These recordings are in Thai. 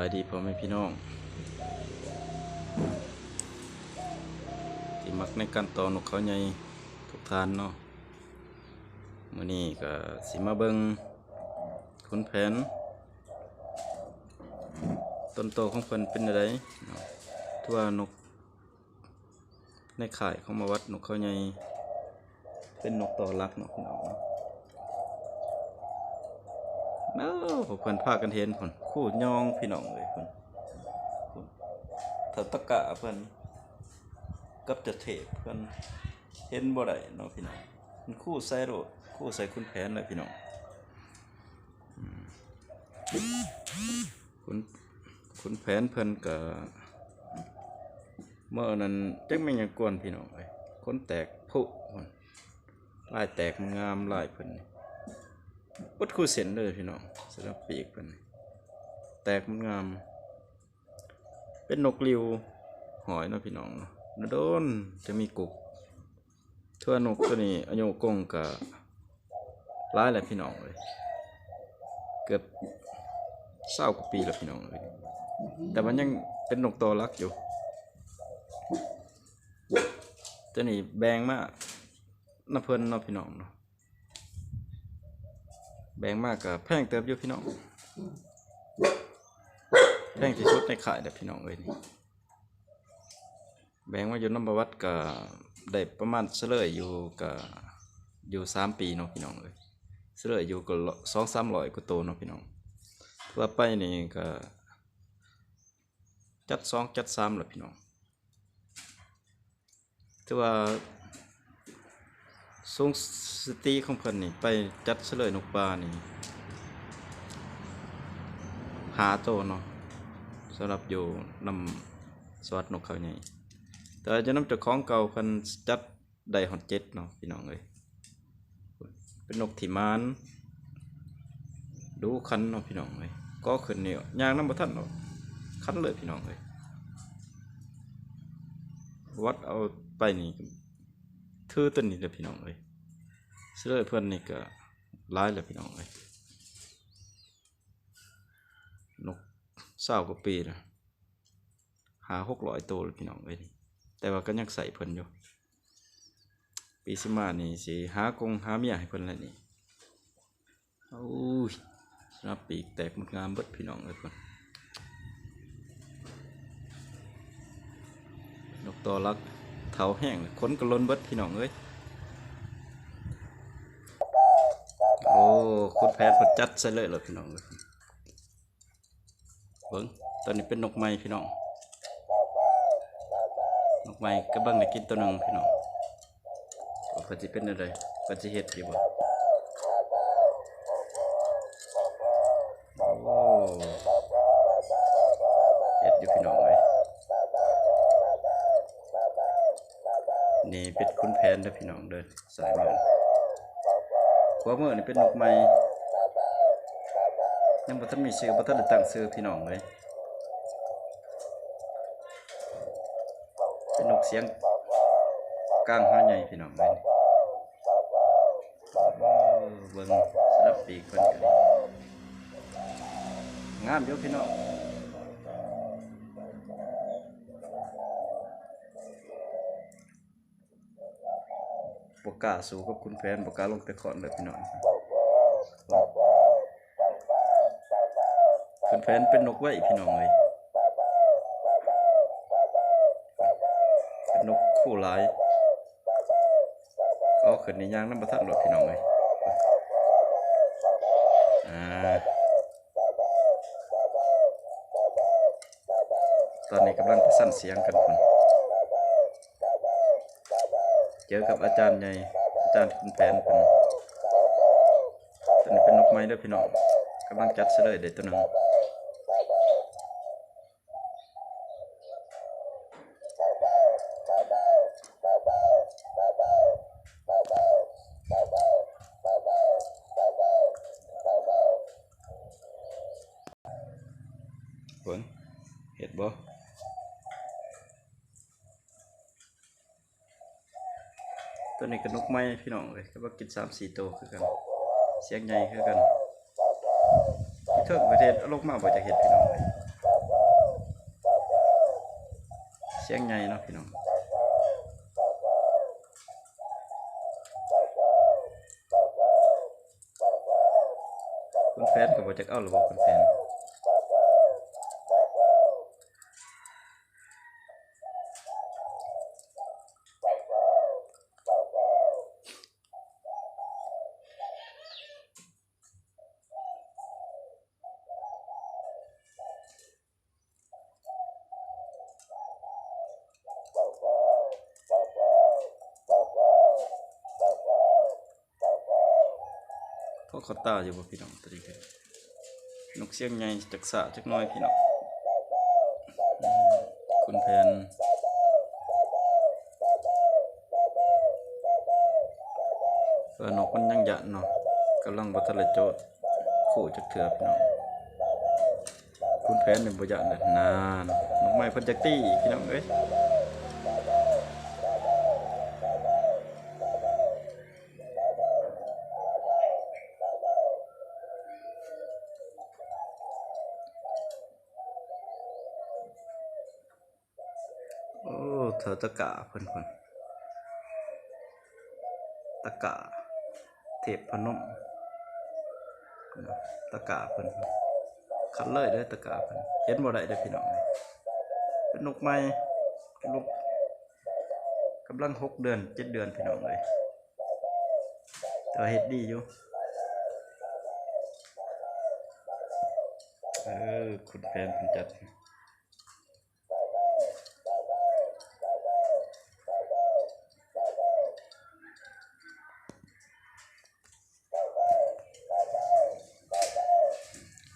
บายดีพ่อแม่พี่น้อง ที่มักในการต่อนกเขาใหญ่ทุกทานเนาะมื้อนี้ก็สิมาเบิงคุณแผน ต้นโตของเพิ่นเป็นอะไรทั่วนก ในข่ายของมาวัดนกเขาใหญ่เป็นนกต่อรักเนาะพี่น้อง เนาะเอ้าพวกเพิ่นพากันเห็นเพิ่นคู่ยองพี่น้องเลยเพิ่นเพิ่นเถ้าตะกะเพิ่นกับจะเทพเพิ่นเห็นบ่ได้เนาะพี่น้องมันคู่ใส่โรดคู่ใส่คุณแผนเลยพี่น้องคุณคุณแผนเพิ่นก็เมื่อนั้นจักแม่ยังกวนพี่น้องเอ้ยคนแตกผุเพิ่นลายแตกงามลายเพิ่นนี่ วัดคู่เสนเลยพี่น้องสำหรับปีกเป็นแตกมันงาม เป็นนกริวหอยเนาะพี่น้องเนาะโดนจะมีกุกทั่วนกตัวนี้อายุกงกับร้ายแหละพี่น้องเลย เกือบเศร้ากว่าปีแล้วพี่น้องเลย แต่มันยังเป็นนกตัวรักอยู่ตัวนี้แบงมากน้ำเพลินเนาะพี่น้องเนาะ แบงมากกับแพงเติบอยู่พี่น้อง แพงที่สุดในขายแต่พี่น้องเลยนี่แบงมาอยู่น้ำประวัติกับได้ประมาณเสลยอยู่กับอยู่สามปีเนาะพี่น้องเลยเสลยอยู่ก็สองสามร้อยกว่าโตเนาะพี่น้องทั่วไปนี่ก็จัดสองจัดสามแหละพี่น้องถือว่า ทรงสติของเพิ่นนี่ ไปจัดเสลยนกปลานี่หาโตเนาะสำหรับอยู่นำสวัสดนกเขาใหญ่แต่จะนำจ้าของเก่าเพิ่นจัดได้ฮอดเจ็ดเนาะพี่น้องเอ้ยเป็นนกที่มานดูคันเนาะพี่น้องเอ้ยก็ขึ้นนี่ย่างน้ำบ่ทันเนาะคันเลยพี่น้องเอ้ยวัดเอาไปนี่ ถือตัวนี้เลยพี่น้องเลยเสื้อเพื่อนนี่ก็ร้ายเลยพี่น้องเลยนกเศร้ากว่าปีนะหาหกร้อยตัวเลยพี่น้องเลยแต่ว่าก็ยังใส่เพิ่นอยู่ ปีสิมานี่สิหากงหาเมียให้เพิ่นแล้วนี่โอ้ยสนับปีกแตกมันงามเบิดพี่น้องเลยเพิ่นนกตัวรัก เถาแห้งเลยขนกระลนเบิดพี่น้องเอ้ยโอ้คุณแพทย์เพนจัดใส่เลยเหรอพี่น้องเอ้ยเบิ้งตอนนี้เป็นนกไม้พี่น้องนกไม้ก็บิ้งได้กินตัวหนึ่งพี่น้องว่าเพิ่นสิเป็นอะไรเพิ่นสิเฮ็ดอยู่บ่โอ้เฮ็ดอยู่พี่น้องเอ้ย นี่เป็นคุณแผนเด้อพี่น้องเด้อสายเมันหัวมือนี่เป็นนกไม้ยังบ่ทันมีชื่อบ่ทันได้ตั้งชื่อพี่น้องเลยเป็นนกเสียงกลางหัวใหญ่พี่น้องเลยเบิ่งสลับปีกเพิ่นกันงามอยู่พี่น้อง กล้าสู้กับคุณแฟนบอกล้าลงแต่ขอนเลยพี่น้องคุณแฟนเป็นนกไว้พี่น้องเลยเป็นนกคู่หลายก็ขึ้นในยางน้ำประทัดหลดพี่น้องเลยตอนนี้กำลังประสานเสียงกันคน เจอกับอาจารย์ใหญ่อาจารย์คุณแผนเป็นตัวนี้เป็นนกไม้เด้วยพี่น้องกำลังจัดเสลยเด็ดตัวหนึ่งเบิ่งเห็ดบ่ ตัวนี้ก็นกไม้พี่น้องเลยก็ว่ากินสามสี่ตัวคือกัน เสียงใหญ่คือกันเทิงประเทศโลกมากบ่จะเห็นพี่น้องเลยเสียงใหญ่เนาะพี่น้องคุณแฟนก็บ่จะเอาหรือบ่าคุณแฟน พวกเขาตาอยู่บ่พี่น้องตัวนี้คือนกเสียงใหญ่จักสะจักน้อยพี่น้องคุณแผนเออนกมันยังหยันเนาะกำลังบ่ทันได้โจทย์คู่จักเถื่อพี่น้องคุณแผนนี่บ่หยันเลยนานนกไม้พิ่นจักตี้พี่น้องเอ้ย โอ้เธอตะกะเพิ่นเพิ่นตะกะเทพพนมตะกะเพิ่นคันเลยเด้อตะกะเพิ่นเห็นบ่ได้เด้อพี่น้องเป็นนกใหม่นกกำลังหกเดือนเจ็ดเดือนพี่น้องเลยแต่เฮ็ดดีอยู่เออคุณแฟนเพิ่นจัด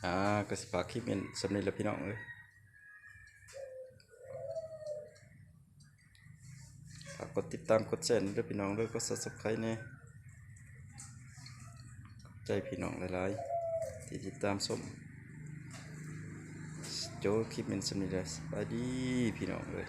อ่าก็สิฝากคลิปเป็นสำเร็จแล้วพี่น้องเอ้ยฝากกดติดตามกดแชร์ด้วยพี่น้องด้วยกด subscribe เนี่ยใจพี่น้องหลายๆที่ติดตามชมโจคลิปเป็นสำเร็จแล้วสบายดีพี่น้องเอ้ย